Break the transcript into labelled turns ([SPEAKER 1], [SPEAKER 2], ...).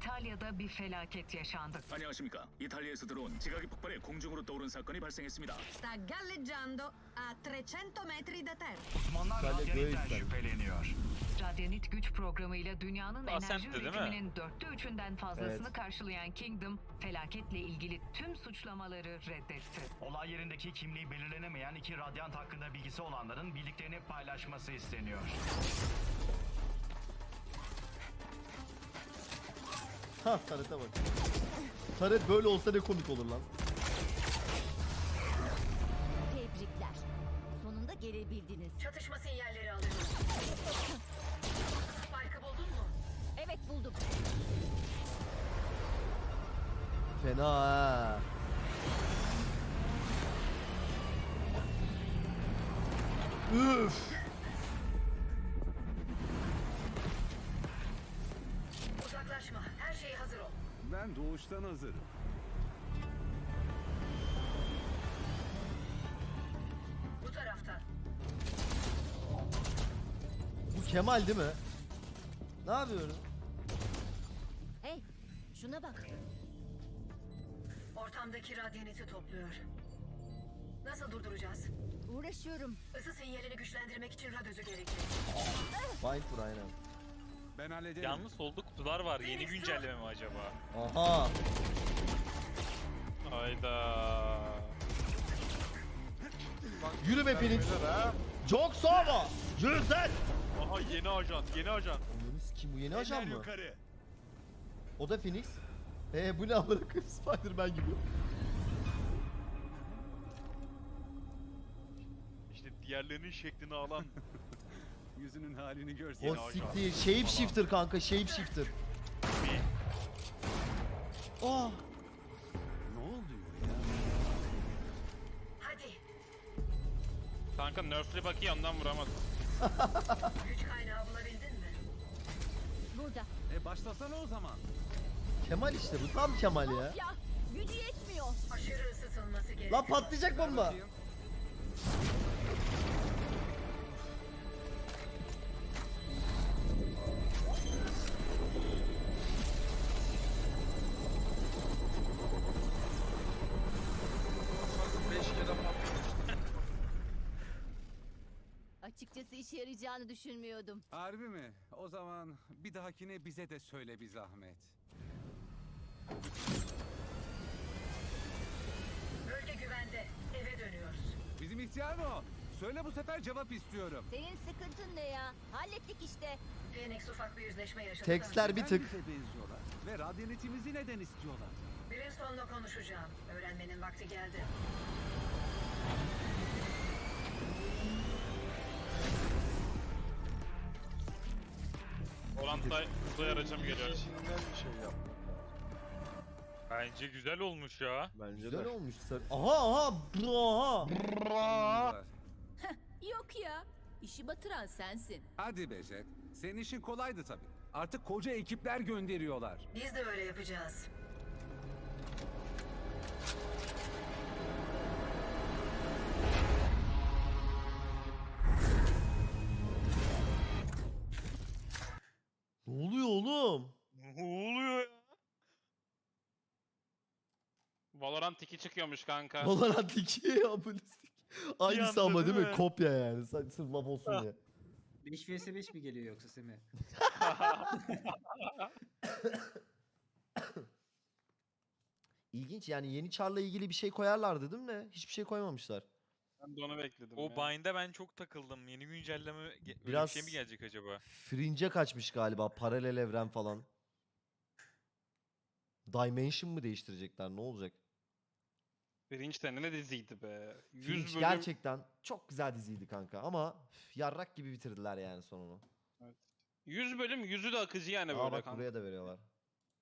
[SPEAKER 1] İtalya'da bir felaket yaşandı.
[SPEAKER 2] 안녕하십니까. 이탈리아에서 들어온 지각이 폭발해 공중으로 떠오른 사건이 발생했습니다.
[SPEAKER 3] Sta galleggiando a 300 metri da terra.
[SPEAKER 4] Uzmanlar
[SPEAKER 5] Böyle
[SPEAKER 4] radyanitten
[SPEAKER 5] göğüsler.
[SPEAKER 4] şüpheleniyor.
[SPEAKER 1] Radyanit güç programıyla dünyanın enerji
[SPEAKER 6] Ascent'ti, değil mi?
[SPEAKER 1] üretiminin dörtte üçünden fazlasını
[SPEAKER 5] Evet.
[SPEAKER 1] karşılayan Kingdom, felaketle ilgili tüm suçlamaları reddetti.
[SPEAKER 4] Olay yerindeki kimliği belirlenemeyen iki radyant hakkında bilgisi olanların bildiklerini paylaşması isteniyor.
[SPEAKER 5] Ha Taret'e bak. Taret böyle olsa ne komik olur lan.
[SPEAKER 7] Tebrikler. Sonunda gelebildiniz.
[SPEAKER 3] Çatışma sinyalleri alıyorum. Spike'ı buldun mu?
[SPEAKER 7] Evet buldum.
[SPEAKER 5] Fena ha. Üf.
[SPEAKER 3] Uzaklaşma. Şey hazır ol.
[SPEAKER 8] Ben doğuştan hazırım.
[SPEAKER 3] Bu taraftan.
[SPEAKER 5] Bu Kemal değil mi? Ne yapıyorum?
[SPEAKER 7] Hey şuna bak.
[SPEAKER 3] Ortamdaki radyaneti topluyor. Nasıl durduracağız?
[SPEAKER 7] Uğraşıyorum.
[SPEAKER 3] Isı sinyalini güçlendirmek için radyözü gerekli.
[SPEAKER 5] Vur aynen.
[SPEAKER 8] Ben hallederim.
[SPEAKER 6] Yalnız solda kutular var. Yeni güncelleme mi acaba?
[SPEAKER 5] Aha.
[SPEAKER 6] Hayda.
[SPEAKER 5] Yürü be Phoenix. Çok sağma. Yürü sen.
[SPEAKER 6] Aha yeni ajan, yeni ajan.
[SPEAKER 5] Ananı kim bu yeni ajan mı?
[SPEAKER 8] yukarı.
[SPEAKER 5] O da Phoenix. Ee bu ne amına koyayım Spider-Man gibi.
[SPEAKER 6] İşte diğerlerinin şeklini alan.
[SPEAKER 8] Yüzünün halini görsen.
[SPEAKER 5] O siktir. Shapeshifter kanka shapeshifter. Oh.
[SPEAKER 8] Ne oluyor ya?
[SPEAKER 3] Hadi.
[SPEAKER 6] Kanka nerfli bakıyor ondan vuramadım.
[SPEAKER 3] Güç kaynağı bulabildin mi?
[SPEAKER 7] Burada.
[SPEAKER 8] E başlasana o zaman.
[SPEAKER 5] Kemal işte bu tam Kemal ya.
[SPEAKER 7] Ya gücü yetmiyor.
[SPEAKER 3] Aşırı ısıtılması gerekiyor.
[SPEAKER 5] Lan patlayacak bomba.
[SPEAKER 8] bakayım.
[SPEAKER 7] İşe yarayacağını düşünmüyordum.
[SPEAKER 8] Harbi mi? O zaman bir dahakine bize de söyle bir zahmet.
[SPEAKER 3] Bölge güvende. Eve dönüyoruz.
[SPEAKER 8] Bizim ihtiyar mı o? Söyle bu sefer cevap istiyorum.
[SPEAKER 7] Senin sıkıntın ne ya? Hallettik işte.
[SPEAKER 3] Phoenix ufak bir yüzleşme yaşadı. da
[SPEAKER 5] Tekstler bir
[SPEAKER 8] Neden
[SPEAKER 5] tık.
[SPEAKER 8] bize benziyorlar? Ve radyanetimizi neden istiyorlar?
[SPEAKER 3] Brimstone'la konuşacağım. Öğrenmenin vakti geldi.
[SPEAKER 6] Orantay uzay aracım geliyor.
[SPEAKER 9] bir şey yap.
[SPEAKER 6] Bence güzel olmuş ya.
[SPEAKER 9] Bence
[SPEAKER 5] Güzel
[SPEAKER 9] de.
[SPEAKER 5] olmuş. Aha aha. Aha.
[SPEAKER 7] Yok ya. İşi batıran sensin.
[SPEAKER 8] Hadi Becet. Senin işin kolaydı tabii. Artık koca ekipler gönderiyorlar.
[SPEAKER 3] Biz de öyle yapacağız.
[SPEAKER 6] Valorant 2 çıkıyormuş kanka.
[SPEAKER 5] Valorant 2 abonelik. Aynısı ama değil
[SPEAKER 6] değil
[SPEAKER 5] mi?
[SPEAKER 6] mi?
[SPEAKER 5] Kopya yani. Sırf laf olsun diye.
[SPEAKER 10] 5 vs 5 mi geliyor yoksa Semih?
[SPEAKER 5] İlginç yani yeni Char'la ilgili bir şey koyarlardı değil mi? Hiçbir şey koymamışlar.
[SPEAKER 6] Ben de onu bekledim O bind'e ben çok takıldım. Yeni güncelleme ge-
[SPEAKER 5] Biraz-
[SPEAKER 6] bir şey mi gelecek acaba?
[SPEAKER 5] Fringe'e kaçmış galiba. Paralel evren falan. Dimension mı değiştirecekler? Ne olacak?
[SPEAKER 6] Birinci ne diziydi be. 100
[SPEAKER 5] Fringe
[SPEAKER 6] bölüm.
[SPEAKER 5] gerçekten çok güzel diziydi kanka ama üf, yarrak gibi bitirdiler yani sonunu.
[SPEAKER 6] 100 bölüm yüzü de akıcı yani
[SPEAKER 5] Aa
[SPEAKER 6] böyle
[SPEAKER 5] bak
[SPEAKER 6] kanka.
[SPEAKER 5] buraya da veriyorlar.